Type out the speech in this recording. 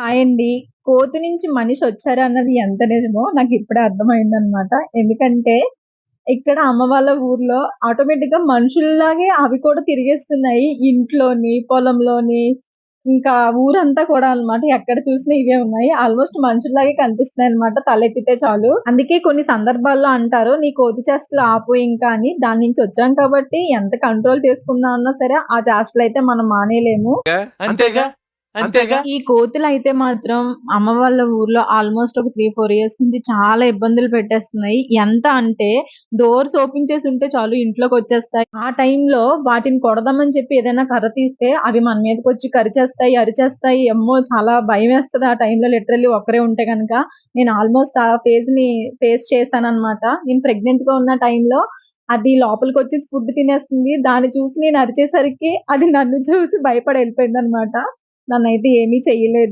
Hi అండి. కోతి నుంచి మనిషి వచ్చారు అన్నది ఎంత నిజమో నాకు ఇప్పుడే అర్థమైందనమాట. ఎందుకంటే ఇక్కడ అమ్మ వాళ్ళ ఊర్లో ఆటోమేటిక్‌గా మనుషుల్లాగే అవి కూడా తిరిగేస్తున్నాయి. ఇంట్లోని, పొలంలోని ఇంకా ఊరంతా కూడా అన్నమాట. ఎక్కడ చూసినా ఇవే ఉన్నాయి. ఆల్‌మోస్ట్ మనుషుల్లాగే కనిపిస్తున్నాయి అనమాట తలెత్తితే చాలు. అందుకే కొన్ని సందర్భాల్లో అంటారు, "నీ కోతి చేష్టలు ఆపు ఇంకా" అని. దాని నుంచి వచ్చాం కాబట్టి ఎంత కంట్రోల్ చేసుకుందాం అన్నా సరే ఆ చేష్టలైతే మనం మానేయలేము. అంతేగా అంతేగా ఈ కోతులైతే మాత్రం అమ్మ వాళ్ళ ఊర్లో ఆల్‌మోస్ట్ ఒక 3, 4 ఇయర్స్ నుంచి చాలా ఇబ్బందులు పెట్టేస్తున్నాయి. ఎంత అంటే డోర్స్ ఓపెన్ చేసి ఉంటే చాలు ఇంట్లోకొచ్చేస్తాయి. ఆ టైంలో వాటిని కొడదామని చెప్పి ఏదైనా కర్ర తీస్తే అవి మన మీదకొచ్చి కరిచేస్తాయి, అరిచేస్తాయి. అమ్మో! చాలా భయమేస్తది ఆ టైంలో లిటరల్లీ ఒక్కరే ఉంటే గనక. నేను ఆల్‌మోస్ట్ ఆ ఫేజ్‌ని ఫేస్ చేశాననమాట. నేను ప్రెగ్నెంట్‌గా ఉన్న టైంలో అది లోపలికొచ్చేసి ఫుడ్ తినేస్తుంది. దాన్ని చూసి నేను అరిచేసరికి అది నన్ను చూసి భయపడి ఎళ్ళిపోయిందనమాట. నన్నైతే ఏమీ చెయ్యలేదు.